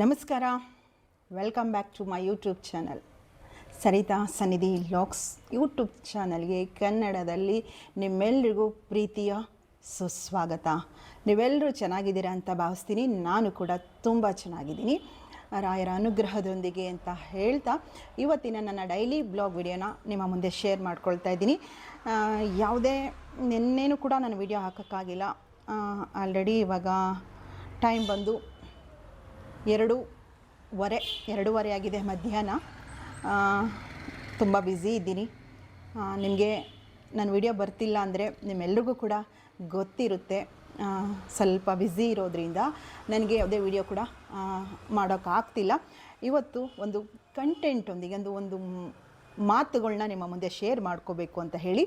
ನಮಸ್ಕಾರ. Welcome back to my YouTube channel Saritha Sannidhi vlogs YouTube ಚಾನಲ್ಗೆ ಕನ್ನಡದಲ್ಲಿ ನಿಮ್ಮೆಲ್ಲರಿಗೂ ಪ್ರೀತಿಯ ಸುಸ್ವಾಗತ. ನೀವೆಲ್ಲರೂ ಚೆನ್ನಾಗಿದ್ದೀರಾ ಅಂತ ಭಾವಿಸ್ತೀನಿ. ನಾನು ಕೂಡ ತುಂಬ ಚೆನ್ನಾಗಿದ್ದೀನಿ. ರಾಯರ ಅನುಗ್ರಹದೊಂದಿಗೆ ಅಂತ ಹೇಳ್ತಾ ಇವತ್ತಿನ ನನ್ನ ಡೈಲಿ ಬ್ಲಾಗ್ ವಿಡಿಯೋನ ನಿಮ್ಮ ಮುಂದೆ ಶೇರ್ ಮಾಡ್ಕೊಳ್ತಾ ಇದ್ದೀನಿ. ಯಾವುದೇ ನಿನ್ನೇನು ಕೂಡ ನಾನು ವಿಡಿಯೋ ಹಾಕೋಕ್ಕಾಗಿಲ್ಲ. ಆಲ್ರೆಡಿ ಇವಾಗ ಟೈಮ್ ಬಂದು ಎರಡೂವರೆ ಎರಡೂವರೆ ಆಗಿದೆ ಮಧ್ಯಾಹ್ನ. ತುಂಬ ಬ್ಯುಸಿ ಇದ್ದೀನಿ. ನಿಮಗೆ ನನ್ನ ವಿಡಿಯೋ ಬರ್ತಿಲ್ಲ ಅಂದರೆ ನಿಮ್ಮೆಲ್ರಿಗೂ ಕೂಡ ಗೊತ್ತಿರುತ್ತೆ. ಸ್ವಲ್ಪ ಬ್ಯುಸಿ ಇರೋದ್ರಿಂದ ನನಗೆ ಯಾವುದೇ ವಿಡಿಯೋ ಕೂಡ ಮಾಡೋಕ್ಕಾಗ್ತಿಲ್ಲ ಇವತ್ತು ಒಂದು ಕಂಟೆಂಟೊಂದಿಗೆ ಒಂದು ಒಂದು ಮಾತುಗಳನ್ನ ನಿಮ್ಮ ಮುಂದೆ ಶೇರ್ ಮಾಡ್ಕೋಬೇಕು ಅಂತ ಹೇಳಿ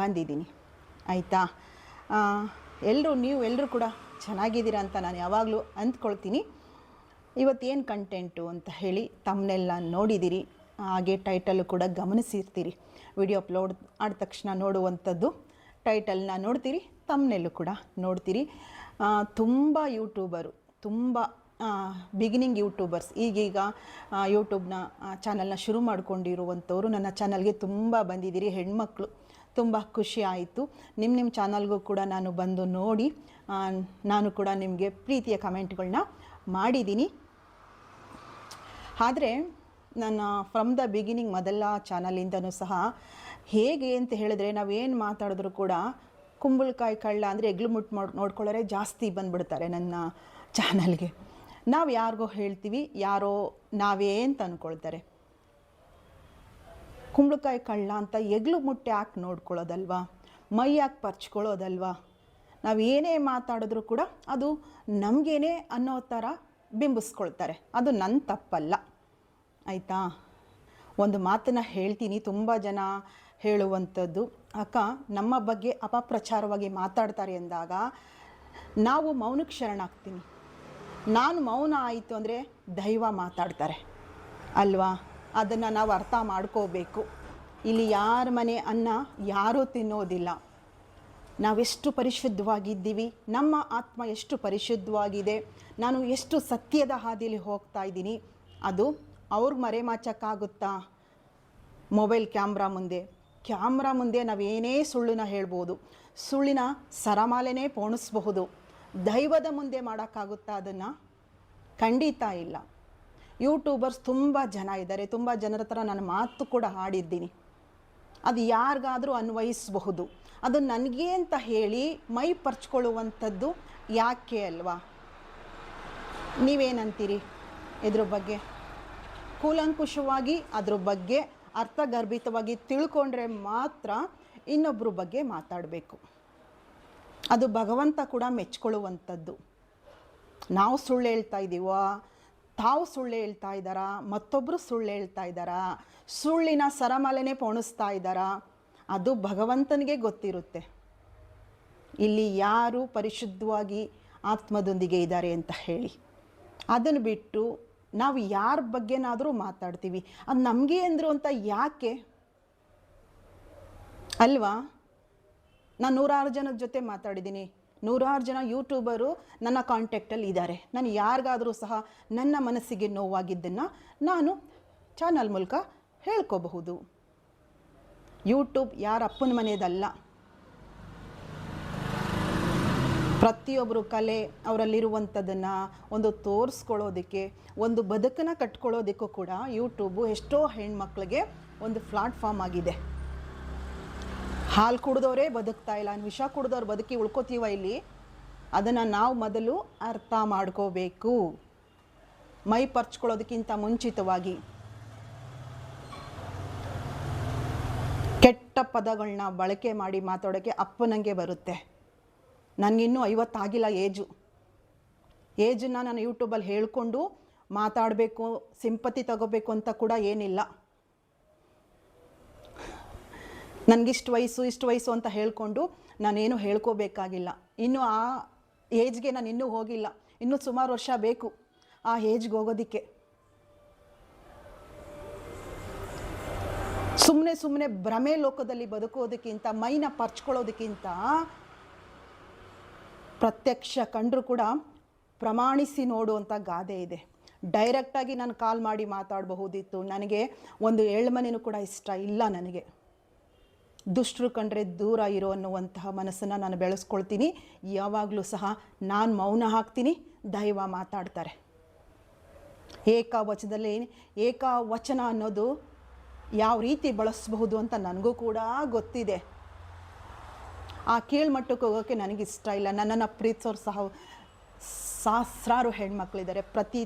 ಬಂದಿದ್ದೀನಿ. ಆಯಿತಾ? ಎಲ್ಲರೂ ನೀವು ಎಲ್ಲರೂ ಕೂಡ ಚೆನ್ನಾಗಿದ್ದೀರಾ ಅಂತ ನಾನು ಯಾವಾಗಲೂ ಅಂದ್ಕೊಳ್ತೀನಿ ಇವತ್ತೇನು ಕಂಟೆಂಟು ಅಂತ ಹೇಳಿ ತಮ್ಮನ್ನೆಲ್ಲ ನೋಡಿದ್ದೀರಿ ಹಾಗೆ ಟೈಟಲ್ಲು ಕೂಡ ಗಮನಿಸಿರ್ತೀರಿ. ವಿಡಿಯೋ ಅಪ್ಲೋಡ್ ಆದ ತಕ್ಷಣ ನೋಡುವಂಥದ್ದು ಟೈಟಲ್ನ ನೋಡ್ತೀರಿ ತಮ್ಮನೆಲ್ಲೂ ಕೂಡ ನೋಡ್ತೀರಿ. ತುಂಬ ಯೂಟ್ಯೂಬರು ತುಂಬ ಬಿಗಿನಿಂಗ್ ಯೂಟ್ಯೂಬರ್ಸ್ ಈಗೀಗ ಯೂಟ್ಯೂಬ್ನ ಚಾನಲ್ನ ಶುರು ಮಾಡ್ಕೊಂಡಿರುವಂಥವ್ರು ನನ್ನ ಚಾನಲ್ಗೆ ತುಂಬ ಬಂದಿದ್ದೀರಿ ಹೆಣ್ಮಕ್ಳು. ತುಂಬ ಖುಷಿ ಆಯಿತು. ನಿಮ್ಮ ನಿಮ್ಮ ಚಾನಲ್ಗೂ ಕೂಡ ನಾನು ಬಂದು ನೋಡಿ ನಾನು ಕೂಡ ನಿಮಗೆ ಪ್ರೀತಿಯ ಕಮೆಂಟ್ಗಳನ್ನ ಮಾಡಿದ್ದೀನಿ ಆದರೆ ನನ್ನ ಫ್ರಮ್ ದ ಬಿಗಿನಿಂಗ್ ಮೊದಲ ಚಾನಲಿಂದನೂ ಸಹ ಹೇಗೆ ಅಂತ ಹೇಳಿದ್ರೆ ನಾವೇನು ಮಾತಾಡಿದ್ರು ಕೂಡ ಕುಂಬಳಕಾಯಿ ಕಳ್ಳ ಅಂದರೆ ಎಗ್ಲು ಮುಟ್ಟು ಮಾಡಿ ನೋಡ್ಕೊಳ್ಳೋರೆ ಜಾಸ್ತಿ ಬಂದುಬಿಡ್ತಾರೆ ನನ್ನ ಚಾನಲ್ಗೆ ನಾವು ಯಾರಿಗೋ ಹೇಳ್ತೀವಿ, ಯಾರೋ ನಾವೇ ಅಂತ ಅಂದ್ಕೊಳ್ತಾರೆ ಕುಂಬಳಕಾಯಿ ಕಳ್ಳ ಅಂತ ಎಗ್ಲು ಮುಟ್ಟೆ ಹಾಕಿ ನೋಡ್ಕೊಳ್ಳೋದಲ್ವಾ? ಮೈ ಹಾಕಿ ಪರ್ಚ್ಕೊಳ್ಳೋದಲ್ವಾ? ನಾವು ಏನೇ ಮಾತಾಡಿದ್ರು ಕೂಡ ಅದು ನಮಗೇನೆ ಅನ್ನೋ ಥರ ಬಿಂಬಿಸ್ಕೊಳ್ತಾರೆ. ಅದು ನನ್ನ ತಪ್ಪಲ್ಲ. ಆಯಿತಾ? ಒಂದು ಮಾತನ್ನು ಹೇಳ್ತೀನಿ. ತುಂಬ ಜನ ಹೇಳುವಂಥದ್ದು, ಅಕ್ಕ, ನಮ್ಮ ಬಗ್ಗೆ ಅಪಪ್ರಚಾರವಾಗಿ ಮಾತಾಡ್ತಾರೆ ಎಂದಾಗ ನಾವು ಮೌನಕ್ಕೆ ಶರಣಾಗ್ತೀನಿ ನಾನು ಮೌನ ಆಯಿತು ಅಂದರೆ ದೈವ ಮಾತಾಡ್ತಾರೆ. ಅಲ್ವಾ? ಅದನ್ನು ನಾವು ಅರ್ಥ ಮಾಡ್ಕೋಬೇಕು. ಇಲ್ಲಿ ಯಾರ ಮನೆ ಅನ್ನ ಯಾರೂ ತಿನ್ನೋದಿಲ್ಲ. ನಾವೆಷ್ಟು ಪರಿಶುದ್ಧವಾಗಿದ್ದೀವಿ, ನಮ್ಮ ಆತ್ಮ ಎಷ್ಟು ಪರಿಶುದ್ಧವಾಗಿದೆ, ನಾನು ಎಷ್ಟು ಸತ್ಯದ ಹಾದಿಯಲ್ಲಿ ಹೋಗ್ತಾ ಇದ್ದೀನಿ, ಅದು ಅವ್ರಿಗೆ ಮರೆಮಾಚಕ್ಕಾಗುತ್ತಾ? ಮೊಬೈಲ್ ಕ್ಯಾಮ್ರಾ ಮುಂದೆ. ಕ್ಯಾಮ್ರಾ ಮುಂದೆ ನಾವೇನೇ ಸುಳ್ಳಿನ ಹೇಳ್ಬೋದು, ಸುಳ್ಳಿನ ಸರಮಾಲೆನೇ ಪೋಣಿಸ್ಬಹುದು. ದೈವದ ಮುಂದೆ ಮಾಡೋಕ್ಕಾಗುತ್ತಾ ಅದನ್ನು? ಖಂಡಿತ ಇಲ್ಲ. ಯೂಟ್ಯೂಬರ್ಸ್ ತುಂಬ ಜನ ಇದ್ದಾರೆ, ತುಂಬ ಜನರ ಹತ್ರ ನಾನು ಮಾತು ಕೂಡ ಹಾಡಿದ್ದೀನಿ. ಅದು ಯಾರಿಗಾದರೂ ಅನ್ವಯಿಸಬಹುದು. ಅದು ನನಗೆ ಅಂತ ಹೇಳಿ ಮೈ ಪರ್ಚ್ಕೊಳ್ಳುವಂಥದ್ದು ಯಾಕೆ ಅಲ್ವಾ? ನೀವೇನಂತೀರಿ ಇದ್ರ ಬಗ್ಗೆ? ಕೂಲಂಕುಷವಾಗಿ ಅದ್ರ ಬಗ್ಗೆ, ಅರ್ಥಗರ್ಭಿತವಾಗಿ ತಿಳ್ಕೊಂಡ್ರೆ ಮಾತ್ರ ಇನ್ನೊಬ್ಬರ ಬಗ್ಗೆ ಮಾತಾಡಬೇಕು. ಅದು ಭಗವಂತ ಕೂಡ ಮೆಚ್ಕೊಳ್ಳುವಂಥದ್ದು. ನಾವು ಸುಳ್ಳು ಹೇಳ್ತಾ ಇದ್ದೀವ ತಾವು ಸುಳ್ಳು ಹೇಳ್ತಾ ಇದ್ದಾರಾ? ಮತ್ತೊಬ್ಬರು ಸುಳ್ಳು ಹೇಳ್ತಾ ಇದ್ದಾರಾ? ಸುಳ್ಳಿನ ಸರಮಾಲೆನೇ ಪೋಣಿಸ್ತಾ ಇದ್ದಾರಾ? ಅದು ಭಗವಂತನಿಗೆ ಗೊತ್ತಿರುತ್ತೆ. ಇಲ್ಲಿ ಯಾರು ಪರಿಶುದ್ಧವಾಗಿ ಆತ್ಮದೊಂದಿಗೆ ಇದ್ದಾರೆ ಅಂತ ಹೇಳಿ. ಅದನ್ನು ಬಿಟ್ಟು ನಾವು ಯಾರ ಬಗ್ಗೆನಾದರೂ ಮಾತಾಡ್ತೀವಿ. ಅದು ನಮಗೆ ಅಂದರು ಅಂತ ಯಾಕೆ? ಅಲ್ವಾ? ನಾನು ನೂರಾರು ಜನದ ಜೊತೆ ಮಾತಾಡಿದ್ದೀನಿ. ನೂರಾರು ಜನ ಯೂಟ್ಯೂಬರು ನನ್ನ ಕಾಂಟ್ಯಾಕ್ಟಲ್ಲಿ ಇದ್ದಾರೆ. ನಾನು ಯಾರಿಗಾದರೂ ಸಹ ನನ್ನ ಮನಸ್ಸಿಗೆ ನೋವಾಗಿದ್ದನ್ನು ನಾನು ಚಾನಲ್ ಮೂಲಕ ಹೇಳ್ಕೋಬಹುದು. ಯೂಟ್ಯೂಬ್ ಯಾರ ಅಪ್ಪನ ಮನೆಯದಲ್ಲ. ಪ್ರತಿಯೊಬ್ಬರು ಕಲೆ ಅವರಲ್ಲಿರುವಂಥದ್ದನ್ನು ಒಂದು ತೋರಿಸ್ಕೊಳ್ಳೋದಕ್ಕೆ, ಒಂದು ಬದುಕನ್ನು ಕಟ್ಕೊಳ್ಳೋದಕ್ಕೂ ಕೂಡ ಯೂಟ್ಯೂಬು ಎಷ್ಟೋ ಹೆಣ್ಮಕ್ಳಿಗೆ ಒಂದು ಪ್ಲಾಟ್ಫಾರ್ಮ್ ಆಗಿದೆ. ಹಾಲು ಕುಡಿದವರೇ ಬದುಕ್ತಾ ಇಲ್ಲ ವಿಷ ಕುಡಿದವ್ರು ಬದುಕಿ ಉಳ್ಕೋತೀವ ಇಲ್ಲಿ? ಅದನ್ನು ನಾವು ಮೊದಲು ಅರ್ಥ ಮಾಡ್ಕೋಬೇಕು. ಮೈ ಪರ್ಚ್ಕೊಳ್ಳೋದಕ್ಕಿಂತ ಮುಂಚಿತವಾಗಿ ಕೆಟ್ಟ ಪದಗಳನ್ನ ಬಳಕೆ ಮಾಡಿ ಮಾತಾಡೋಕ್ಕೆ ಅಪ್ಪನಂಗೆ ಬರುತ್ತೆ. ನನಗಿನ್ನೂ ಐವತ್ತಾಗಿಲ್ಲ ಏಜು. ಏಜನ್ನು ನಾನು ಯೂಟ್ಯೂಬಲ್ಲಿ ಹೇಳಿಕೊಂಡು ಮಾತಾಡಬೇಕು, ಸಿಂಪತಿ ತಗೋಬೇಕು ಅಂತ ಕೂಡ ಏನಿಲ್ಲ. ನನಗಿಷ್ಟು ವಯಸ್ಸು, ಇಷ್ಟು ವಯಸ್ಸು ಅಂತ ಹೇಳಿಕೊಂಡು ನಾನೇನು ಹೇಳ್ಕೋಬೇಕಾಗಿಲ್ಲ. ಇನ್ನು ಆ ಏಜ್ಗೆ ನಾನು ಇನ್ನೂ ಹೋಗಿಲ್ಲ. ಇನ್ನೂ ಸುಮಾರು ವರ್ಷ ಬೇಕು ಆ ಏಜ್ಗೆ ಹೋಗೋದಕ್ಕೆ. ಸುಮ್ಮನೆ ಸುಮ್ಮನೆ ಭ್ರಮೆ ಲೋಕದಲ್ಲಿ ಬದುಕೋದಕ್ಕಿಂತ, ಮೈನ ಪರ್ಚ್ಕೊಳ್ಳೋದಕ್ಕಿಂತ ಪ್ರತ್ಯಕ್ಷ ಕಂಡರೂ ಕೂಡ ಪ್ರಮಾಣಿಸಿ ನೋಡುವಂಥ ಗಾದೆ ಇದೆ. ಡೈರೆಕ್ಟಾಗಿ ನಾನು ಕಾಲ್ ಮಾಡಿ ಮಾತಾಡಬಹುದಿತ್ತು. ನನಗೆ ಒಂದು ಎಳ್ಮನೆಯೂ ಕೂಡ ಇಷ್ಟ ಇಲ್ಲ ನನಗೆ. ದುಷ್ಟರು ಕಂಡ್ರೆ ದೂರ ಇರೋ ಅನ್ನುವಂತಹ ಮನಸ್ಸನ್ನು ನಾನು ಬೆಳೆಸ್ಕೊಳ್ತೀನಿ. ಯಾವಾಗಲೂ ಸಹ ನಾನು ಮೌನ ಹಾಕ್ತೀನಿ, ದೈವ ಮಾತಾಡ್ತಾರೆ. ಏಕವಚನದಲ್ಲಿ ಏಕವಚನ ಅನ್ನೋದು ಯಾವ ರೀತಿ ಬಳಸಬಹುದು ಅಂತ ನನಗೂ ಕೂಡ ಗೊತ್ತಿದೆ. ಆ ಕೀಳ್ಮಟ್ಟಕ್ಕೆ ಹೋಗೋಕ್ಕೆ ನನಗಿಷ್ಟ ಇಲ್ಲ. ನನ್ನನ್ನು ಪ್ರೀತಿಸೋರು ಸಹ ಸಹಸ್ರಾರು ಹೆಣ್ಮಕ್ಳಿದ್ದಾರೆ. ಪ್ರತಿ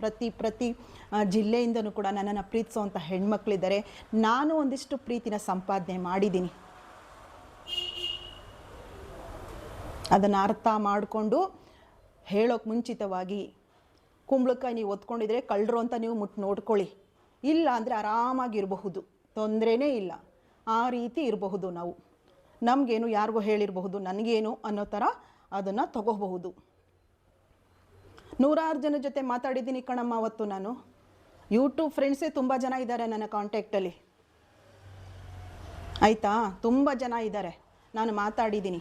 ಪ್ರತಿ ಪ್ರತಿ ಜಿಲ್ಲೆಯಿಂದನೂ ಕೂಡ ನನ್ನನ್ನು ಪ್ರೀತಿಸುವಂಥ ಹೆಣ್ಮಕ್ಳಿದ್ದಾರೆ. ನಾನು ಒಂದಿಷ್ಟು ಪ್ರೀತಿನ ಸಂಪಾದನೆ ಮಾಡಿದ್ದೀನಿ. ಅದನ್ನು ಅರ್ಥ ಮಾಡಿಕೊಂಡು ಹೇಳೋಕೆ ಮುಂಚಿತವಾಗಿ, ಕುಂಬಳಕಾಯಿ ನೀವು ಒತ್ಕೊಂಡಿದ್ರೆ ಕಳ್ಳರು ಅಂತ ನೀವು ಮುಟ್ಟು ನೋಡ್ಕೊಳ್ಳಿ. ಇಲ್ಲ ಅಂದರೆ ಆರಾಮಾಗಿರಬಹುದು. ತೊಂದರೆನೇ ಇಲ್ಲ. ಆ ರೀತಿ ಇರಬಹುದು ನಾವು. ನಮಗೇನು, ಯಾರಿಗೂ ಹೇಳಿರಬಹುದು, ನನಗೇನು ಅನ್ನೋ ಥರ ಅದನ್ನು ತಗೋಬಹುದು. ನೂರಾರು ಜನ ಜೊತೆ ಮಾತಾಡಿದ್ದೀನಿ ಕಣಮ್ಮ ಅವತ್ತು ನಾನು. ಯೂಟ್ಯೂಬ್ ಫ್ರೆಂಡ್ಸೇ ತುಂಬ ಜನ ಇದ್ದಾರೆ ನನ್ನ ಕಾಂಟ್ಯಾಕ್ಟಲ್ಲಿ ಆಯಿತಾ? ತುಂಬ ಜನ ಇದ್ದಾರೆ. ನಾನು ಮಾತಾಡಿದ್ದೀನಿ.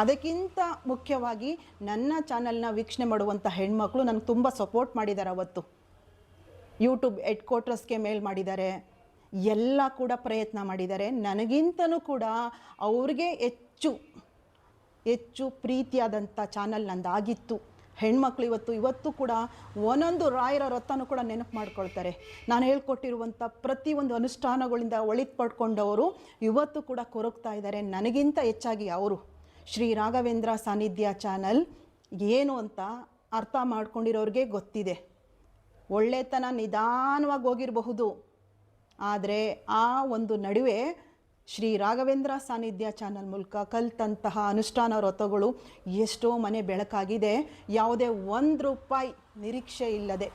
ಅದಕ್ಕಿಂತ ಮುಖ್ಯವಾಗಿ ನನ್ನ ಚಾನಲ್ನ ವೀಕ್ಷಣೆ ಮಾಡುವಂಥ ಹೆಣ್ಮಕ್ಳು ನನಗೆ ತುಂಬ ಸಪೋರ್ಟ್ ಮಾಡಿದ್ದಾರೆ ಅವತ್ತು. ಯೂಟ್ಯೂಬ್ ಹೆಡ್ ಕ್ವಾರ್ಟರ್ಸ್ಗೆ ಮೇಲ್ ಮಾಡಿದ್ದಾರೆ. ಎಲ್ಲ ಕೂಡ ಪ್ರಯತ್ನ ಮಾಡಿದ್ದಾರೆ. ನನಗಿಂತನೂ ಕೂಡ ಅವ್ರಿಗೆ ಹೆಚ್ಚು ಹೆಚ್ಚು ಪ್ರೀತಿಯಾದಂಥ ಚಾನಲ್ ನಂದಾಗಿತ್ತು. ಹೆಣ್ಮಕ್ಳು ಇವತ್ತು ಇವತ್ತು ಕೂಡ ಒಂದೊಂದು ರಾಯರ ರಥನೂ ಕೂಡ ನೆನಪು ಮಾಡ್ಕೊಳ್ತಾರೆ. ನಾನು ಹೇಳ್ಕೊಟ್ಟಿರುವಂಥ ಪ್ರತಿಯೊಂದು ಅನುಷ್ಠಾನಗಳಿಂದ ಒಳಿತು ಪಡ್ಕೊಂಡವರು ಇವತ್ತು ಕೂಡ ಕೊರಗ್ತಾ ಇದ್ದಾರೆ. ನನಗಿಂತ ಹೆಚ್ಚಾಗಿ ಅವರು. ಶ್ರೀ ರಾಘವೇಂದ್ರ ಸಾನ್ನಿಧ್ಯ ಚಾನಲ್ ಏನು ಅಂತ ಅರ್ಥ ಮಾಡ್ಕೊಂಡಿರೋರಿಗೆ ಗೊತ್ತಿದೆ. ಒಳ್ಳೆತನ ನಿಧಾನವಾಗಿ ಹೋಗಿರಬಹುದು. ಆದರೆ ಆ ಒಂದು ನಡುವೆ ಶ್ರೀ ರಾಘವೇಂದ್ರ ಸಾನ್ನಿಧ್ಯ ಚಾನಲ್ ಮೂಲಕ ಕಲ್ತಂತಹ ಅನುಷ್ಠಾನ ವ್ರತಗಳು ಎಷ್ಟೋ ಮನೆ ಬೆಳಕಾಗಿದೆ. ಯಾವುದೇ ಒಂದು ರೂಪಾಯಿ ನಿರೀಕ್ಷೆ ಇಲ್ಲದೆ.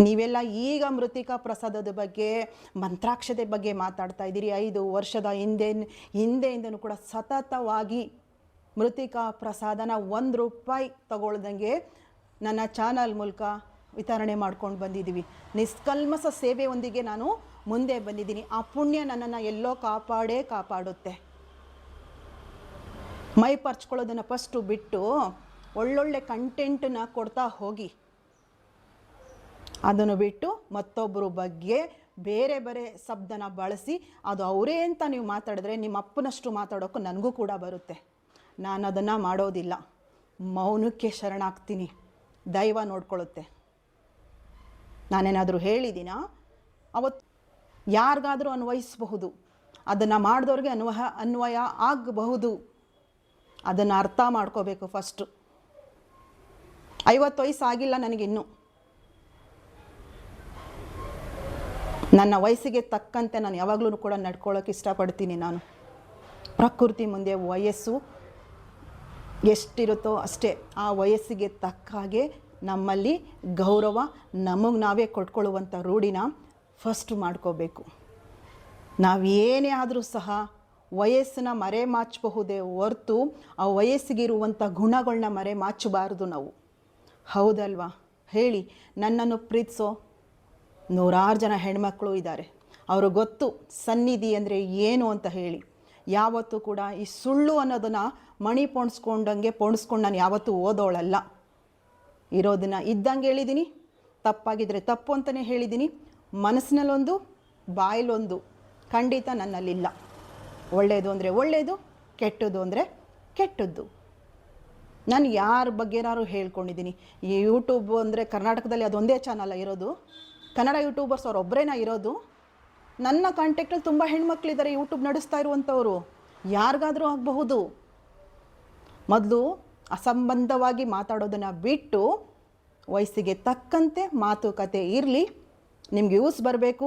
ನೀವೆಲ್ಲ ಈಗ ಮೃತಿಕಾ ಪ್ರಸಾದದ ಬಗ್ಗೆ, ಮಂತ್ರಾಕ್ಷತೆ ಬಗ್ಗೆ ಮಾತಾಡ್ತಾ ಇದ್ದೀರಿ. ಐದು ವರ್ಷದ ಹಿಂದೆ, ಹಿಂದೆಯಿಂದನೂ ಕೂಡ ಸತತವಾಗಿ ಮೃತಿಕಾ ಪ್ರಸಾದನ ಒಂದು ರೂಪಾಯಿ ತಗೊಳ್ದಂಗೆ ನನ್ನ ಚಾನಲ್ ಮೂಲಕ ವಿತರಣೆ ಮಾಡ್ಕೊಂಡು ಬಂದಿದ್ದೀವಿ. ನಿಷ್ಕಲ್ಮಸ ಸೇವೆಯೊಂದಿಗೆ ನಾನು ಮುಂದೆ ಬಂದಿದ್ದೀನಿ. ಆ ಪುಣ್ಯ ನನ್ನನ್ನು ಎಲ್ಲೋ ಕಾಪಾಡೇ ಕಾಪಾಡುತ್ತೆ. ಮೈ ಪರ್ಚ್ಕೊಳ್ಳೋದನ್ನು ಫಸ್ಟು ಬಿಟ್ಟು ಒಳ್ಳೊಳ್ಳೆ ಕಂಟೆಂಟನ್ನು ಕೊಡ್ತಾ ಹೋಗಿ. ಅದನ್ನು ಬಿಟ್ಟು ಮತ್ತೊಬ್ಬರ ಬಗ್ಗೆ ಬೇರೆ ಬೇರೆ ಶಬ್ದನ ಬಳಸಿ ಅದು ಅವರೇ ಅಂತ ನೀವು ಮಾತಾಡಿದ್ರೆ ನಿಮ್ಮ ಅಪ್ಪನಷ್ಟು ಮಾತಾಡೋಕ್ಕೂ ನನಗೂ ಕೂಡ ಬರುತ್ತೆ. ನಾನು ಅದನ್ನು ಮಾಡೋದಿಲ್ಲ. ಮೌನಕ್ಕೆ ಶರಣಾಗ್ತೀನಿ. ದೈವ ನೋಡ್ಕೊಳ್ಳುತ್ತೆ. ನಾನೇನಾದರೂ ಹೇಳಿದ್ದೀನಾ? ಅವತ್ತು ಯಾರಿಗಾದರೂ ಅನ್ವಯಿಸಬಹುದು. ಅದನ್ನು ಮಾಡಿದವ್ರಿಗೆ ಅನ್ವಯ ಅನ್ವಯ ಆಗಬಹುದು. ಅದನ್ನು ಅರ್ಥ ಮಾಡ್ಕೋಬೇಕು ಫಸ್ಟು ಐವತ್ತು ವಯಸ್ಸು ಆಗಿಲ್ಲ ನನಗಿನ್ನೂ. ನನ್ನ ವಯಸ್ಸಿಗೆ ತಕ್ಕಂತೆ ನಾನು ಯಾವಾಗಲೂ ಕೂಡ ನಡ್ಕೊಳ್ಳೋಕೆ ಇಷ್ಟಪಡ್ತೀನಿ ನಾನು. ಪ್ರಕೃತಿ ಮುಂದೆ ವಯಸ್ಸು ಎಷ್ಟಿರುತ್ತೋ ಅಷ್ಟೇ, ಆ ವಯಸ್ಸಿಗೆ ತಕ್ಕ ಹಾಗೆ ನಮ್ಮಲ್ಲಿ ಗೌರವ ನಮಗೆ ನಾವೇ ಕೊಟ್ಕೊಳ್ಳುವಂಥ ರೂಢಿನ ಫಸ್ಟ್ ಮಾಡ್ಕೋಬೇಕು. ನಾವು ಏನೇ ಆದರೂ ಸಹ ವಯಸ್ಸನ್ನ ಮರೆ ಮಾಚಬಹುದೇ ಹೊರ್ತು ಆ ವಯಸ್ಸಿಗಿರುವಂಥ ಗುಣಗಳನ್ನ ಮರೆ ಮಾಚಬಾರ್ದು ನಾವು. ಹೌದಲ್ವಾ? ಹೇಳಿ, ನನ್ನನ್ನು ಪ್ರೀತಿಸೋ ನೂರಾರು ಜನ ಹೆಣ್ಮಕ್ಳು ಇದ್ದಾರೆ. ಅವರು ಗೊತ್ತು ಸನ್ನಿಧಿ ಅಂದರೆ ಏನು ಅಂತ ಹೇಳಿ. ಯಾವತ್ತೂ ಕೂಡ ಈ ಸುಳ್ಳು ಅನ್ನೋದನ್ನು ಮಣಿ ಪೊಣ್ಸ್ಕೊಂಡಂಗೆ ಪೊಣ್ಸ್ಕೊಂಡು ನಾನು ಯಾವತ್ತೂ ಓದೋಳಲ್ಲ. ಇರೋದನ್ನು ಇದ್ದಂಗೆ ಹೇಳಿದ್ದೀನಿ ತಪ್ಪಾಗಿದ್ದರೆ ತಪ್ಪು ಅಂತಲೇ ಹೇಳಿದ್ದೀನಿ ಮನಸ್ಸಿನಲ್ಲೊಂದು, ಬಾಯಲ್ಲೊಂದು, ಖಂಡಿತ ನನ್ನಲ್ಲಿಲ್ಲ. ಒಳ್ಳೆಯದು ಅಂದರೆ ಒಳ್ಳೆಯದು, ಕೆಟ್ಟದ್ದು ಅಂದರೆ ಕೆಟ್ಟದ್ದು. ನಾನು ಯಾರ ಬಗ್ಗೆನಾರು ಹೇಳ್ಕೊಂಡಿದ್ದೀನಿ. ಈ ಯೂಟ್ಯೂಬ್ ಅಂದರೆ ಕರ್ನಾಟಕದಲ್ಲಿ ಅದೊಂದೇ ಚಾನಲ್ ಇರೋದು. ಕನ್ನಡ ಯೂಟ್ಯೂಬರ್ಸ್ ಅವ್ರು ಒಬ್ಬರೇನ ಇರೋದು. ನನ್ನ ಕಾಂಟ್ಯಾಕ್ಟಲ್ಲಿ ತುಂಬ ಹೆಣ್ಮಕ್ಳಿದ್ದಾರೆ ಯೂಟ್ಯೂಬ್ ನಡೆಸ್ತಾ ಇರುವಂಥವ್ರು. ಯಾರಿಗಾದರೂ ಆಗಬಹುದು. ಮೊದಲು ಅಸಂಬಂಧವಾಗಿ ಮಾತಾಡೋದನ್ನು ಬಿಟ್ಟು ವಯಸ್ಸಿಗೆ ತಕ್ಕಂತೆ ಮಾತುಕತೆ ಇರಲಿ. ನಿಮ್ಗೆ ಯೂಸ್ ಬರಬೇಕು,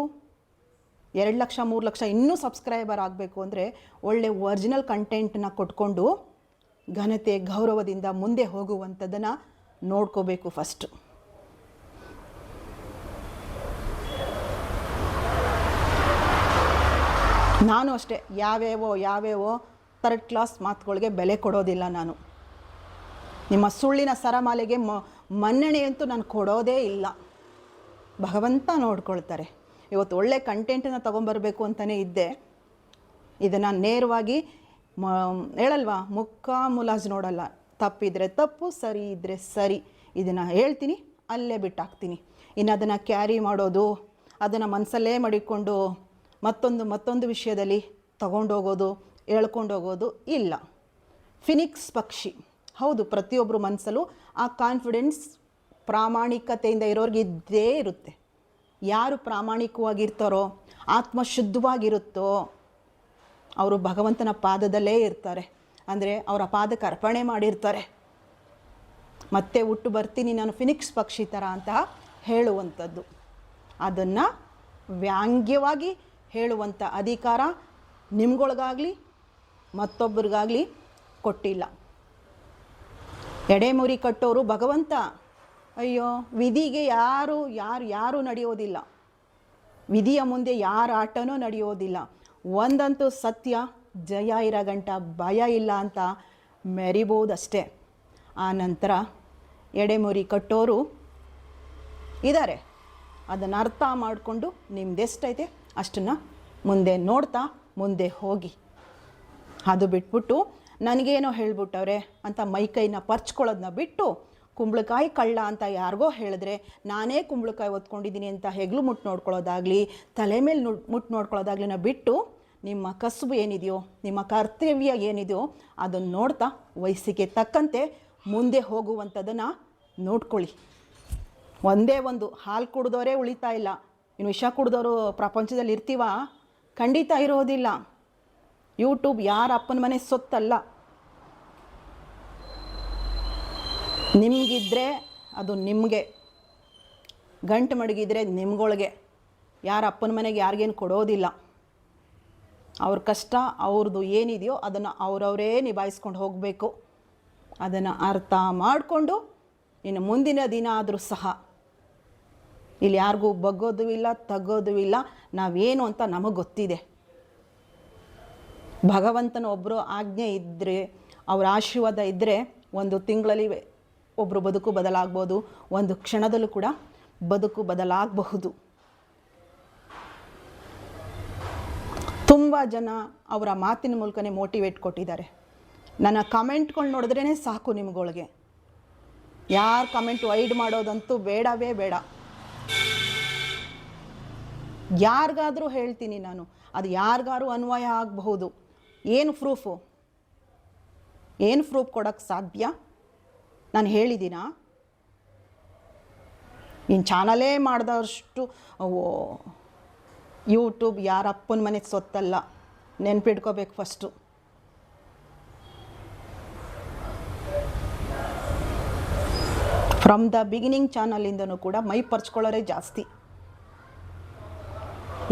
ಎರಡು ಲಕ್ಷ, ಮೂರು ಲಕ್ಷ, ಇನ್ನೂ ಸಬ್ಸ್ಕ್ರೈಬರ್ ಆಗಬೇಕು ಅಂದರೆ ಒಳ್ಳೆ ಒರಿಜಿನಲ್ ಕಂಟೆಂಟನ್ನ ಕೊಟ್ಕೊಂಡು ಘನತೆ, ಗೌರವದಿಂದ ಮುಂದೆ ಹೋಗುವಂಥದ್ದನ್ನು ನೋಡ್ಕೋಬೇಕು ಫಸ್ಟು ನಾನು ಅಷ್ಟೇ, ಯಾವ್ಯಾವೋ ಯಾವ್ಯಾವೋ ಥರ್ಡ್ ಕ್ಲಾಸ್ ಮಾತುಗಳಿಗೆ ಬೆಲೆ ಕೊಡೋದಿಲ್ಲ ನಾನು. ನಿಮ್ಮ ಸುಳ್ಳಿನ ಸರಮಾಲೆಗೆ ಮನ್ನಣೆಯಂತೂ ನಾನು ಕೊಡೋದೇ ಇಲ್ಲ. ಭಗವಂತ ನೋಡ್ಕೊಳ್ತಾರೆ. ಇವತ್ತು ಒಳ್ಳೆ ಕಂಟೆಂಟನ್ನು ತೊಗೊಂಬರಬೇಕು ಅಂತಲೇ ಇದ್ದೆ. ಇದನ್ನು ನೇರವಾಗಿ ಮ, ಹೇಳಲ್ವಾ? ಮುಖ ಮುಲಾಜ್ ನೋಡಲ್ಲ. ತಪ್ಪಿದ್ರೆ ತಪ್ಪು, ಸರಿ ಇದ್ದರೆ ಸರಿ. ಇದನ್ನು ಹೇಳ್ತೀನಿ, ಅಲ್ಲೇ ಬಿಟ್ಟಾಕ್ತೀನಿ. ಇನ್ನು ಅದನ್ನು ಕ್ಯಾರಿ ಮಾಡೋದು, ಅದನ್ನು ಮನಸ್ಸಲ್ಲೇ ಮಡಿಕೊಂಡು ಮತ್ತೊಂದು ಮತ್ತೊಂದು ವಿಷಯದಲ್ಲಿ ತಗೊಂಡೋಗೋದು, ಹೇಳ್ಕೊಂಡೋಗೋದು ಇಲ್ಲ. ಫಿನಿಕ್ಸ್ ಪಕ್ಷಿ. ಹೌದು ಪ್ರತಿಯೊಬ್ಬರು ಮನಸ್ಸಲ್ಲೂ ಆ ಕಾನ್ಫಿಡೆನ್ಸ್ ಪ್ರಾಮಾಣಿಕತೆಯಿಂದ ಇರೋರಿಗೆ ಇದ್ದೇ ಇರುತ್ತೆ. ಯಾರು ಪ್ರಾಮಾಣಿಕವಾಗಿರ್ತಾರೋ, ಆತ್ಮಶುದ್ಧವಾಗಿರುತ್ತೋ, ಅವರು ಭಗವಂತನ ಪಾದದಲ್ಲೇ ಇರ್ತಾರೆ. ಅಂದರೆ ಅವರ ಪಾದಕ್ಕೆ ಅರ್ಪಣೆ ಮಾಡಿರ್ತಾರೆ. ಮತ್ತೆ ಹುಟ್ಟು ಬರ್ತೀನಿ, ನಾನು ಫಿನಿಕ್ಸ್ ಪಕ್ಷಿ ಥರ ಅಂತ ಹೇಳುವಂಥದ್ದು. ಅದನ್ನು ವ್ಯಾಂಗ್ಯವಾಗಿ ಹೇಳುವಂಥ ಅಧಿಕಾರ ನಿಮ್ಗೊಳಗಾಗಲಿ, ಮತ್ತೊಬ್ಬರಿಗಾಗಲಿ ಕೊಟ್ಟಿಲ್ಲ. ಎಡೆಮುರಿ ಕಟ್ಟೋರು ಭಗವಂತ. ಅಯ್ಯೋ, ವಿಧಿಗೆ ಯಾರು ಯಾರು ಯಾರೂ ನಡೆಯೋದಿಲ್ಲ. ವಿಧಿಯ ಮುಂದೆ ಯಾರ ಆಟನೂ ನಡೆಯೋದಿಲ್ಲ. ಒಂದಂತೂ ಸತ್ಯ, ಜಯ ಇರೋ ಗಂಟ ಭಯ ಇಲ್ಲ ಅಂತ ಮೆರಿಬೋದಷ್ಟೇ. ಆ ನಂತರ ಎಡೆಮುರಿ ಕಟ್ಟೋರು ಇದ್ದಾರೆ ಅದನ್ನು ಅರ್ಥ ಮಾಡಿಕೊಂಡು ನಿಮ್ದೆಷ್ಟೈತೆ ಅಷ್ಟನ್ನು ಮುಂದೆ ನೋಡ್ತಾ, ಮುಂದೆ ಹೋಗಿ. ಅದು ಬಿಟ್ಬಿಟ್ಟು ನನಗೇನೋ ಹೇಳ್ಬಿಟ್ಟವ್ರೆ ಅಂತ ಮೈಕೈನ ಪರ್ಚ್ಕೊಳ್ಳೋದನ್ನ ಬಿಟ್ಟು ಕುಂಬಳಕಾಯಿ ಕಳ್ಳ ಅಂತ ಯಾರಿಗೋ ಹೇಳಿದ್ರೆ, ನಾನೇ ಕುಂಬಳಕಾಯಿ ಒತ್ಕೊಂಡಿದ್ದೀನಿ ಅಂತ ಹೆಗ್ಲು ಮುಟ್ಟು ನೋಡ್ಕೊಳ್ಳೋದಾಗಲಿ, ತಲೆ ಮೇಲೆ ಮುಟ್ಟು ನಾವು ಬಿಟ್ಟು ನಿಮ್ಮ ಕಸುಬು ಏನಿದೆಯೋ, ನಿಮ್ಮ ಕರ್ತವ್ಯ ಏನಿದೆಯೋ ಅದನ್ನು ನೋಡ್ತಾ ವಯಸ್ಸಿಗೆ ತಕ್ಕಂತೆ ಮುಂದೆ ಹೋಗುವಂಥದ್ದನ್ನು ನೋಡ್ಕೊಳ್ಳಿ. ಒಂದೇ ಒಂದು ಹಾಲು ಕುಡಿದವರೇ ಉಳಿತಾ ಇಲ್ಲ. ಇನ್ನು ವಿಷ ಕುಡಿದವರು ಪ್ರಪಂಚದಲ್ಲಿ ಇರ್ತೀವ ಖಂಡಿತ ಇರೋದಿಲ್ಲ. ಯೂಟ್ಯೂಬ್ ಯಾರ ಅಪ್ಪನ ಮನೆ ಸೊತ್ತಲ್ಲ. ನಿಮಗಿದ್ರೆ ಅದು ನಿಮಗೆ. ಗಂಟು ಮಡಗಿದ್ರೆ ನಿಮ್ಗೊಳಗೆ. ಯಾರ ಅಪ್ಪನ ಮನೆಗೆ ಯಾರಿಗೇನು ಕೊಡೋದಿಲ್ಲ. ಅವ್ರ ಕಷ್ಟ, ಅವ್ರದ್ದು ಏನಿದೆಯೋ ಅದನ್ನು ಅವರವರೇ ನಿಭಾಯಿಸ್ಕೊಂಡು ಹೋಗಬೇಕು. ಅದನ್ನು ಅರ್ಥ ಮಾಡಿಕೊಂಡು ಇನ್ನು ಮುಂದಿನ ದಿನ ಆದರೂ ಸಹ. ಇಲ್ಲಿ ಯಾರಿಗೂ ಬಗ್ಗೋದು ಇಲ್ಲ, ತಗ್ಗೋದು ಇಲ್ಲ, ನಾವೇನು ಅಂತ ನಮಗೆ ಗೊತ್ತಿದೆ. ಭಗವಂತನ ಒಬ್ಬರು ಆಜ್ಞೆ ಇದ್ದರೆ ಅವರ ಆಶೀರ್ವಾದ ಇದ್ದರೆ ಒಂದು ತಿಂಗಳಲ್ಲಿ ಒಬ್ಬರು ಬದುಕು ಬದಲಾಗ್ಬೋದು, ಒಂದು ಕ್ಷಣದಲ್ಲೂ ಕೂಡ ಬದುಕು ಬದಲಾಗಬಹುದು. ತುಂಬ ಜನ ಅವರ ಮಾತಿನ ಮೂಲಕನೇ ಮೋಟಿವೇಟ್ ಕೊಟ್ಟಿದ್ದಾರೆ. ನನ್ನ ಕಮೆಂಟ್ಗಳು ನೋಡಿದ್ರೇ ಸಾಕು ನಿಮ್ಗಳಿಗೆ. ಯಾರು ಕಮೆಂಟ್ ವೈಡ್ ಮಾಡೋದಂತೂ ಬೇಡವೇ ಬೇಡ. ಯಾರಿಗಾದರೂ ಹೇಳ್ತೀನಿ ನಾನು, ಅದು ಯಾರಿಗಾರು ಅನ್ವಯ ಆಗಬಹುದು. ಏನು ಪ್ರೂಫು ಏನು ಪ್ರೂಫ್ ಕೊಡೋಕ್ಕೆ ಸಾಧ್ಯ? ನಾನು ಹೇಳಿದ್ದೀನಾ? ಇನ್ನು ಚಾನಲೇ ಮಾಡಿದಷ್ಟು ಯೂಟ್ಯೂಬ್ ಯಾರ ಅಪ್ಪನ ಮನೆ ಸೊತ್ತಲ್ಲ. ನೆನ್ಪಿಟ್ಕೋಬೇಕು ಫಸ್ಟು ಫ್ರಮ್ ದ ಬಿಗಿನಿಂಗ್ ಚಾನಲಿಂದನೂ ಕೂಡ ಮೈ ಪರ್ಚ್ಕೊಳ್ಳೋರೇ ಜಾಸ್ತಿ.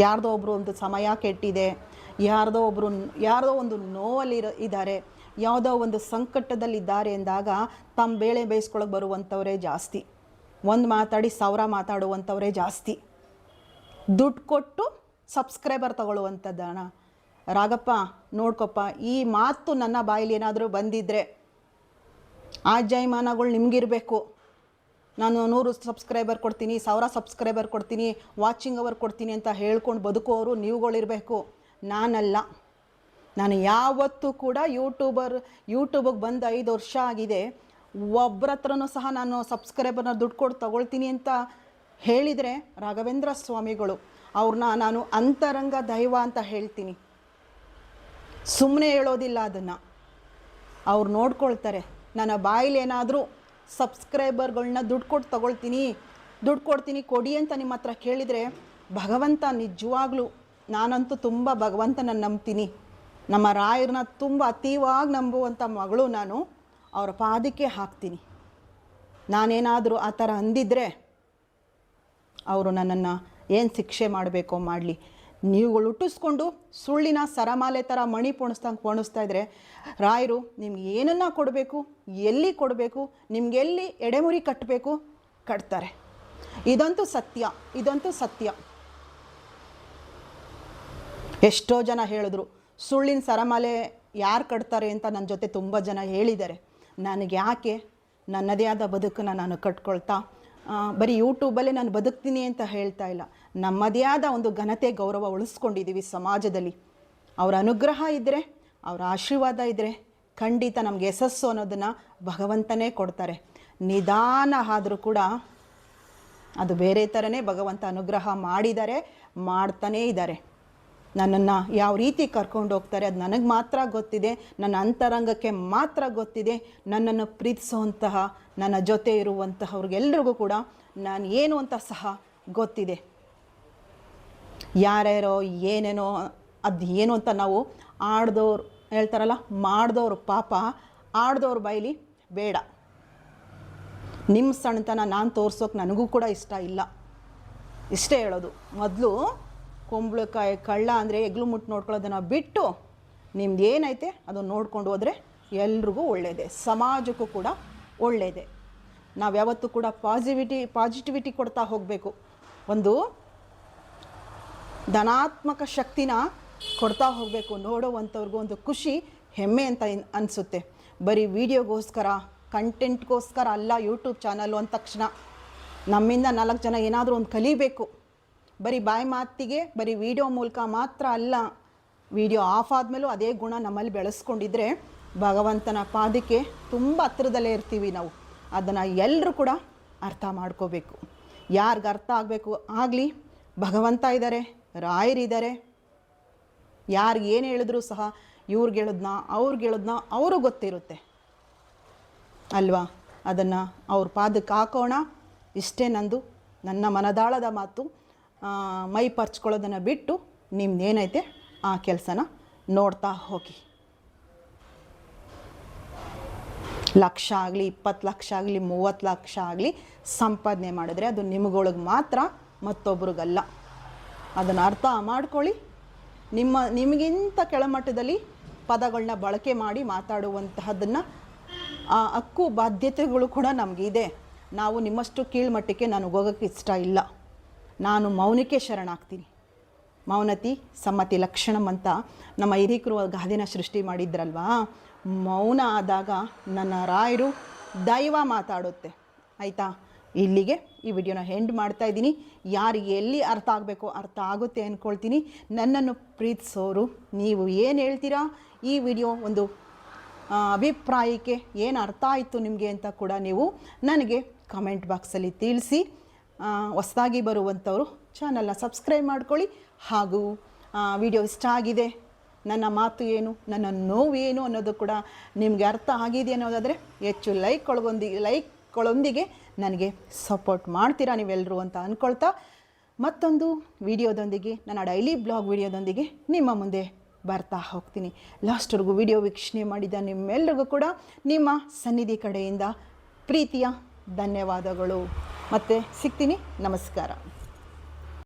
ಯಾರ್ದೋ ಒಬ್ಬರು ಒಂದು ಸಮಯ ಕೆಟ್ಟಿದೆ, ಯಾರ್ದೋ ಒಬ್ಬರು ಯಾರ್ದೋ ಒಂದು ನೋವಲ್ಲಿ ಇದ್ದಾರೆ. ಯಾವುದೋ ಒಂದು ಸಂಕಟದಲ್ಲಿದ್ದಾರೆ ಎಂದಾಗ ತಮ್ಮ ಬೇಳೆ ಬೇಯಿಸ್ಕೊಳಕ್ಕೆ ಬರುವಂಥವರೇ ಜಾಸ್ತಿ. ಒಂದು ಮಾತಾಡಿ ಸಾವಿರ ಮಾತಾಡುವಂಥವರೇ ಜಾಸ್ತಿ. ದುಡ್ಡು ಕೊಟ್ಟು ಸಬ್ಸ್ಕ್ರೈಬರ್ ತಗೊಳ್ಳುವಂಥದ್ದಣ ರಾಗಪ್ಪ, ನೋಡ್ಕೊಪ್ಪ, ಈ ಮಾತು ನನ್ನ ಬಾಯಲ್ಲಿ ಏನಾದರೂ ಬಂದಿದ್ದರೆ ಆ ಜಯಮಾನಗಳು ನಿಮಗಿರಬೇಕು. ನಾನು ನೂರು ಸಬ್ಸ್ಕ್ರೈಬರ್ ಕೊಡ್ತೀನಿ, ಸಾವಿರ ಸಬ್ಸ್ಕ್ರೈಬರ್ ಕೊಡ್ತೀನಿ ವಾಚಿಂಗ್ ಅವರ್ ಕೊಡ್ತೀನಿ ಅಂತ ಹೇಳ್ಕೊಂಡು ಬದುಕೋರು ನೀವುಗಳಿರಬೇಕು. ನಾನಲ್ಲ. ನಾನು ಯಾವತ್ತೂ ಕೂಡ ಯೂಟ್ಯೂಬರ್ ಯೂಟ್ಯೂಬಿಗೆ ಬಂದು ಐದು ವರ್ಷ ಆಗಿದೆ. ಒಬ್ಬರ ಹತ್ರನೂ ಸಹ ನಾನು ಸಬ್ಸ್ಕ್ರೈಬರ್ನ ದುಡ್ಡು ಕೊಟ್ಟು ತಗೊಳ್ತೀನಿ ಅಂತ ಹೇಳಿದರೆ ರಾಘವೇಂದ್ರ ಸ್ವಾಮಿಗಳು ಅವ್ರನ್ನ ನಾನು ಅಂತರಂಗ ದೈವ ಅಂತ ಹೇಳ್ತೀನಿ. ಸುಮ್ಮನೆ ಹೇಳೋದಿಲ್ಲ ಅದನ್ನು. ಅವ್ರು ನೋಡ್ಕೊಳ್ತಾರೆ. ನನ್ನ ಬಾಯಲ್ಲಿ ಏನಾದರೂ ಸಬ್ಸ್ಕ್ರೈಬರ್ಗಳನ್ನ ದುಡ್ಡು ಕೊಟ್ಟು ತಗೊಳ್ತೀನಿ. ದುಡ್ಡು ಕೊಡ್ತೀನಿ, ಕೊಡಿ ಅಂತ ನಿಮ್ಮ ಹತ್ರ ಕೇಳಿದರೆ ಭಗವಂತ ನಿಜವಾಗ್ಲೂ ನಾನಂತೂ ತುಂಬ ಭಗವಂತನ ನಂಬ್ತೀನಿ. ನಮ್ಮ ರಾಯರನ್ನ ತುಂಬ ಅತೀವಾಗಿ ನಂಬುವಂಥ ಮಗಳು ನಾನು. ಅವರ ಪಾದಕ್ಕೆ ಹಾಕ್ತೀನಿ. ನಾನೇನಾದರೂ ಆ ಥರ ಅಂದಿದ್ರೆ ಅವರು ನನ್ನನ್ನು ಏನು ಶಿಕ್ಷೆ ಮಾಡಬೇಕೋ ಮಾಡಲಿ. ನೀವುಗಳು ಹುಟ್ಟಿಸ್ಕೊಂಡು ಸುಳ್ಳಿನ ಸರಮಾಲೆ ಥರ ಮಣಿ ಪೋಣಿಸ್ದಂಗೆ ಪೋಣಿಸ್ತಾ ಇದ್ದರೆ ರಾಯರು, ನಿಮ್ಗೆ ಏನನ್ನ ಕೊಡಬೇಕು? ಎಲ್ಲಿ ಕೊಡಬೇಕು? ನಿಮ್ಗೆ ಎಲ್ಲಿ ಎಡೆಮುರಿ ಕಟ್ಟಬೇಕು ಕಟ್ತಾರೆ. ಇದಂತೂ ಸತ್ಯ ಇದಂತೂ ಸತ್ಯ. ಎಷ್ಟೋ ಜನ ಹೇಳಿದ್ರು ಸುಳ್ಳಿನ ಸರಮಾಲೆ ಯಾರು ಕಟ್ತಾರೆ ಅಂತ ನನ್ನ ಜೊತೆ ತುಂಬ ಜನ ಹೇಳಿದ್ದಾರೆ ನನಗೆ ಯಾಕೆ? ನನ್ನದೇ ಆದ ಬದುಕನ್ನು ನಾನು ಕಟ್ಕೊಳ್ತಾ? ಬರೀ ಯೂಟ್ಯೂಬಲ್ಲೇ ನಾನು ಬದುಕ್ತೀನಿ ಅಂತ ಹೇಳ್ತಾ ಇಲ್ಲ. ನಮ್ಮದೇ ಆದ ಒಂದು ಘನತೆ, ಗೌರವ ಉಳಿಸ್ಕೊಂಡಿದ್ದೀವಿ ಸಮಾಜದಲ್ಲಿ. ಅವರ ಅನುಗ್ರಹ ಇದ್ದರೆ ಅವರ ಆಶೀರ್ವಾದ ಇದ್ದರೆ ಖಂಡಿತ ನಮಗೆ ಯಶಸ್ಸು ಅನ್ನೋದನ್ನು ಭಗವಂತನೇ ಕೊಡ್ತಾರೆ. ನಿಧಾನ ಆದರೂ ಕೂಡ ಅದು ಬೇರೆ ಥರನೇ ಭಗವಂತ ಅನುಗ್ರಹ ಮಾಡಿದ್ದಾರೆ ಮಾಡ್ತಾನೇ ಇದ್ದಾರೆ. ನನ್ನನ್ನು ಯಾವ ರೀತಿ ಕರ್ಕೊಂಡು ಹೋಗ್ತಾರೆ ಅದು ನನಗೆ ಮಾತ್ರ ಗೊತ್ತಿದೆ, ನನ್ನ ಅಂತರಂಗಕ್ಕೆ ಮಾತ್ರ ಗೊತ್ತಿದೆ, ನನ್ನನ್ನು ಪ್ರೀತಿಸುವಂತಹ, ನನ್ನ ಜೊತೆ ಇರುವಂತಹವ್ರಿಗೆಲ್ರಿಗೂ ಕೂಡ ನಾನು ಏನು ಅಂತ ಸಹ ಗೊತ್ತಿದೆ. ಯಾರ್ಯಾರೋ ಏನೇನೋ ಅದು ಏನು ಅಂತ ನಾವು ಆಡ್ದವ್ರು ಹೇಳ್ತಾರಲ್ಲ ಮಾಡ್ದವ್ರು ಪಾಪ ಆಡ್ದವ್ರ ಬೈಲಿ ಬೇಡ. ನಿಮ್ಮ ಸಣ್ಣತನ ನಾನು ತೋರ್ಸೋಕೆ ನನಗೂ ಕೂಡ ಇಷ್ಟ ಇಲ್ಲ. ಇಷ್ಟೇ ಹೇಳೋದು. ಮೊದಲು ಕುಂಬಳಕಾಯಿ ಕಳ್ಳ ಅಂದರೆ ಎಗ್ಲು ಮುಟ್ಟು ನೋಡ್ಕೊಳ್ಳೋದನ್ನು ಬಿಟ್ಟು ನಿಮ್ದು ಏನೈತೆ ಅದನ್ನು ನೋಡ್ಕೊಂಡು ಹೋದರೆ ಎಲ್ರಿಗೂ ಒಳ್ಳೆಯದೆ ಸಮಾಜಕ್ಕೂ ಕೂಡ ಒಳ್ಳೆಯದೆ ನಾವು ಯಾವತ್ತೂ ಕೂಡ ಪಾಸಿಟಿವಿಟಿ ಪಾಸಿಟಿವಿಟಿ ಕೊಡ್ತಾ ಹೋಗಬೇಕು. ಒಂದು ಧನಾತ್ಮಕ ಶಕ್ತಿನ ಕೊಡ್ತಾ ಹೋಗಬೇಕು, ನೋಡುವಂಥವ್ರಿಗೂ ಒಂದು ಖುಷಿ, ಹೆಮ್ಮೆ ಅಂತ ಅನಿಸುತ್ತೆ. ಬರೀ ವಿಡಿಯೋಗೋಸ್ಕರ ಕಂಟೆಂಟ್ಗೋಸ್ಕರ ಅಲ್ಲ ಯೂಟ್ಯೂಬ್ ಚಾನಲ್ಲು ಅಂದ ತಕ್ಷಣ ನಮ್ಮಿಂದ ನಾಲ್ಕು ಜನ ಏನಾದರೂ ಒಂದು ಕಲಿಬೇಕು. ಬರೀ ಬಾಯಿ ಮಾತಿಗೆ, ಬರೀ ವಿಡಿಯೋ ಮೂಲಕ ಮಾತ್ರ ಅಲ್ಲ ವಿಡಿಯೋ ಆಫ್ ಆದಮೇಲೂ ಅದೇ ಗುಣ ನಮ್ಮಲ್ಲಿ ಬೆಳೆಸ್ಕೊಂಡಿದ್ರೆ ಭಗವಂತನ ಪಾದಕ್ಕೆ ತುಂಬ ಹತ್ರದಲ್ಲೇ ಇರ್ತೀವಿ ನಾವು. ಅದನ್ನು ಎಲ್ಲರೂ ಕೂಡ ಅರ್ಥ ಮಾಡ್ಕೋಬೇಕು. ಯಾರಿಗೆ ಅರ್ಥ ಆಗಬೇಕು ಆಗಲಿ, ಭಗವಂತ ಇದ್ದಾರೆ ರಾಯರಿದ್ದಾರೆ ಯಾರು ಏನು ಹೇಳಿದ್ರು ಸಹ ಇವ್ರಿಗೆ ಹೇಳೋದನ್ನ ಅವ್ರಿಗೆ ಹೇಳೋದನ್ನ ಅವರು ಗೊತ್ತಿರುತ್ತೆ. ಅಲ್ವಾ? ಅದನ್ನು ಅವ್ರ ಪಾದಕ್ಕೆ ಹಾಕೋಣ. ಇಷ್ಟೇ ನಂದು. ನನ್ನ ಮನದಾಳದ ಮಾತು. ಮೈ ಪರ್ಚ್ಕೊಳ್ಳೋದನ್ನು ಬಿಟ್ಟು ನಿಮ್ದೇನೈತೆ ಆ ಕೆಲಸನ ನೋಡ್ತಾ ಹೋಗಿ. ಲಕ್ಷ ಆಗಲಿ, ಇಪ್ಪತ್ತು ಲಕ್ಷ ಆಗಲಿ, ಮೂವತ್ತು ಲಕ್ಷ ಆಗಲಿ ಸಂಪಾದನೆ ಮಾಡಿದ್ರೆ ಅದು ನಿಮಗೊಳಗೆ ಮಾತ್ರ ಮತ್ತೊಬ್ರಿಗಲ್ಲ. ಅದನ್ನು ಅರ್ಥ ಮಾಡ್ಕೊಳ್ಳಿ. ನಿಮ್ಮ, ನಿಮಗಿಂತ ಕೆಳಮಟ್ಟದಲ್ಲಿ ಪದಗಳನ್ನ ಬಳಕೆ ಮಾಡಿ ಮಾತಾಡುವಂತಹದನ್ನು, ಆ ಹಕ್ಕು ಬಾಧ್ಯತೆಗಳು ಕೂಡ ನಮಗಿದೆ. ನಾವು ನಿಮ್ಮಷ್ಟು ಕೀಳ್ಮಟ್ಟಕ್ಕೆ ನನಗೆ ಹೋಗೋಕ್ಕೆ ಇಷ್ಟ ಇಲ್ಲ. ನಾನು ಮೌನಕ್ಕೆ ಶರಣಾಗ್ತೀನಿ. ಮೌನತಿ ಸಮ್ಮತಿ ಲಕ್ಷಣಂ ಅಂತ ನಮ್ಮ ಹಿರಿಕರು ಗಾದೆನ ಸೃಷ್ಟಿ ಮಾಡಿದ್ರಲ್ವಾ? ಮೌನ ಆದಾಗ ನನ್ನ ರಾಯರು ದೈವ ಮಾತಾಡುತ್ತೆ. ಆಯಿತಾ? ಇಲ್ಲಿಗೆ ಈ ವಿಡಿಯೋನ ಹೆಂಡ್ ಮಾಡ್ತಾ ಇದ್ದೀನಿ. ಯಾರಿಗೆ ಎಲ್ಲಿ ಅರ್ಥ ಆಗಬೇಕು ಅರ್ಥ ಆಗುತ್ತೆ ಅಂದ್ಕೊಳ್ತೀನಿ ನನ್ನನ್ನು ಪ್ರೀತಿಸೋರು ನೀವು ಏನು ಹೇಳ್ತೀರಾ? ಈ ವಿಡಿಯೋ ಒಂದು ಅಭಿಪ್ರಾಯಕ್ಕೆ ಏನು ಅರ್ಥ ಆಯಿತು ನಿಮಗೆ ಅಂತ ಕೂಡ ನೀವು ನನಗೆ ಕಮೆಂಟ್ ಬಾಕ್ಸಲ್ಲಿ ತಿಳಿಸಿ. ಹೊಸದಾಗಿ ಬರುವಂಥವರು ಚಾನಲ್ನ ಸಬ್ಸ್ಕ್ರೈಬ್ ಮಾಡ್ಕೊಳ್ಳಿ ಹಾಗೂ ವಿಡಿಯೋ ಇಷ್ಟ ಆಗಿದೆ, ನನ್ನ ಮಾತು ಏನು, ನನ್ನ ನೋವು ಏನು ಅನ್ನೋದು ಕೂಡ ನಿಮಗೆ ಅರ್ಥ ಆಗಿದೆ ಅನ್ನೋದಾದರೆ ಹೆಚ್ಚು ಲೈಕ್ಗಳೊಂದಿಗೆ ಲೈಕ್ಗಳೊಂದಿಗೆ ನನಗೆ ಸಪೋರ್ಟ್ ಮಾಡ್ತೀರಾ ನೀವೆಲ್ಲರೂ ಅಂತ ಅಂದ್ಕೊಳ್ತಾ ಮತ್ತೊಂದು ವಿಡಿಯೋದೊಂದಿಗೆ ನನ್ನ ಡೈಲಿ ಬ್ಲಾಗ್ ವಿಡಿಯೋದೊಂದಿಗೆ ನಿಮ್ಮ ಮುಂದೆ ಬರ್ತಾ ಹೋಗ್ತೀನಿ. ಲಾಸ್ಟ್ವರೆಗೂ ವಿಡಿಯೋ ವೀಕ್ಷಣೆ ಮಾಡಿದ ನಿಮ್ಮೆಲ್ಲರಿಗೂ ಕೂಡ ನಿಮ್ಮ ಸನ್ನಿಧಿ ಕಡೆಯಿಂದ ಪ್ರೀತಿಯ ಧನ್ಯವಾದಗಳು. ಮತ್ತೆ ಸಿಗ್ತೀನಿ. ನಮಸ್ಕಾರ.